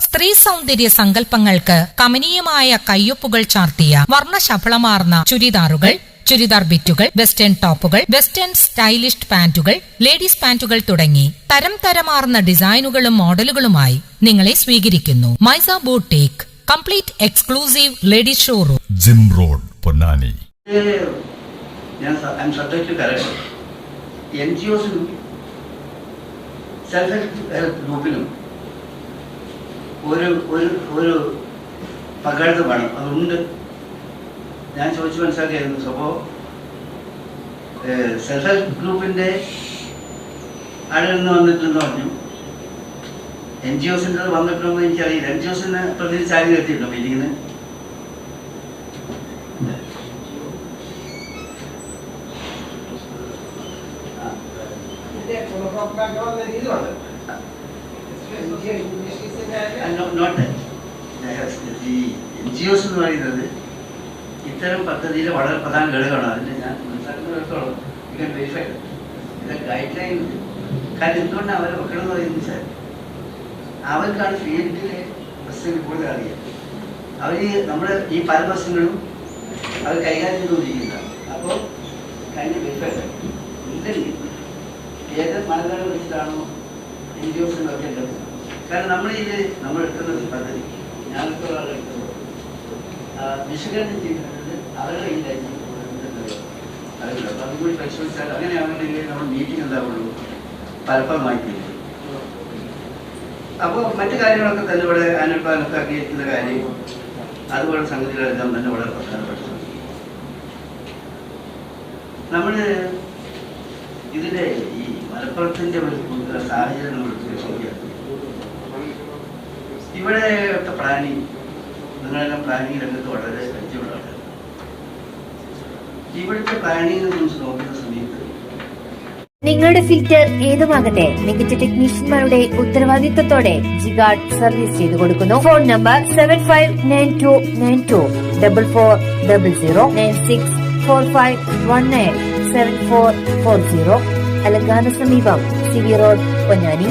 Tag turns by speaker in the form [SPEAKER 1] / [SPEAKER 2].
[SPEAKER 1] സ്ത്രീ സൗന്ദര്യ സങ്കല്പങ്ങൾക്ക് കമനീയമായ കയ്യൊപ്പുകൾ ചാർത്തിയ വർണശബളമാർന്ന ചുരിദാറുകൾ ചുരിദാർ ബിറ്റുകൾ വെസ്റ്റേൺ ടോപ്പുകൾ വെസ്റ്റേൺ സ്റ്റൈലിഷ് പാന്റുകൾ ലേഡീസ് പാന്റുകൾ തുടങ്ങി തരം തരമാർന്ന ഡിസൈനുകളും മോഡലുകളുമായി നിങ്ങളെ സ്വീകരിക്കുന്നു. Maisa boutique complete exclusive ladies showroom.
[SPEAKER 2] Gym road Ponnani.
[SPEAKER 3] ഞാൻ എൻ ജി ഒസിനും സെൽഫ് ഹെൽപ്പ് ഹെൽപ്പ് ഗ്രൂപ്പിനും ഒരു ഒരു ഒരു പങ്കാളിത്തം വേണം. അതുണ്ട്. ഞാൻ ചോദിച്ചു മനസ്സിലാക്കിയായിരുന്നു. അപ്പോൾ സെൽഫ് ഹെൽപ്പ് ഗ്രൂപ്പിന്റെ ആളിൽ നിന്ന് വന്നിട്ടുണ്ടെന്ന് പറഞ്ഞു. എൻ ജി ഒസിന്റെ വന്നിട്ടുണ്ടോ എന്ന് എനിക്കറിയില്ല. എൻ ജി ഒസിന് പ്രതിനിധി ചാരി എത്തിയിട്ടുണ്ടോ മീറ്റിങ്ങിന്.
[SPEAKER 4] ഉപഭോക്താക്കളെന്ന രീതിയിലുണ്ട് എന്ന രീതിയുണ്ട്.
[SPEAKER 3] നോ- പറയുന്നത് ഇത്തരം പദ്ധതിയിലെ വളരെ പ്രധാന ഘടകമാണ് അതിന് ഞാൻ മനസ്സിലാക്കുന്നിടത്തോളം വെരിഫൈ ഇത് ഗൈഡ് ലൈൻ കാരണം എന്തുകൊണ്ടാണ് അവരെ എന്ന് പറയുന്നത് വെച്ചാൽ അവർക്കാണ് ഫീൽഡിലെ പ്രശ്നങ്ങൾ കൂടുതൽ അറിയാം. അവർ നമ്മുടെ ഈ പല പ്രശ്നങ്ങളും അവർ കൈകാര്യം ചെയ്തുകൊണ്ടിരിക്കുന്നതാണ് അപ്പോൾ കഴിഞ്ഞ വെരിഫൈ ഇല്ലെങ്കിൽ ഏത് മാനദണ്ഡം വെച്ചിട്ടാണോ എൻ ജി ഒസ് വെക്കേണ്ടത്? കാരണം നമ്മൾ ഇത് നമ്മൾ എടുക്കുന്നത് പദ്ധതി ഞങ്ങൾക്ക് എടുക്കുന്നത് ആ, വിശകലനം ചെയ്യുന്നത് അവരുടെ ഈ അറിയില്ല അപ്പം അതും കൂടി പരിശോധിച്ചാൽ അങ്ങനെയാണെന്നുണ്ടെങ്കിൽ നമ്മൾ മീറ്റിംഗ് എന്താവുള്ളൂ? ഫലപ്രദമായി തീരും അപ്പോൾ മറ്റു കാര്യങ്ങളൊക്കെ തന്നെ ഇവിടെ ആനുപാലൊക്കെ എത്തുന്ന കാര്യം അതുപോലെ സംഗതികളെല്ലാം തന്നെ വളരെ പ്രധാനപ്പെട്ടതാണ്. നമ്മൾ ഇതിന്റെ ഈ മലപ്പുറത്തിന്റെ ഒരു സാഹചര്യം നമ്മൾ പരിശോധിക്കുകയാണ് ഇവിടെ ഒക്കെ പ്ലാനിങ് നിങ്ങളെല്ലാം പ്ലാനിങ് രംഗത്ത് വളരെ പരിചയമുള്ളതാണ് ഇവിടുത്തെ പ്ലാനിങ് നോക്കുന്ന സമയത്ത്
[SPEAKER 5] നിങ്ങളുടെ ഫിൽറ്റർ ഏതുമാകട്ടെ മികച്ച ടെക്നീഷ്യന്മാരുടെ ഉത്തരവാദിത്തത്തോടെ ജിഗാർഡ് സർവീസ് ചെയ്തു കൊടുക്കുന്നു. Phone number seven five nine two nine two double four double zero nine six four five one nine seven four four zero അലങ്കാന സമീപം സി വി റോഡ് പൊന്നാനി.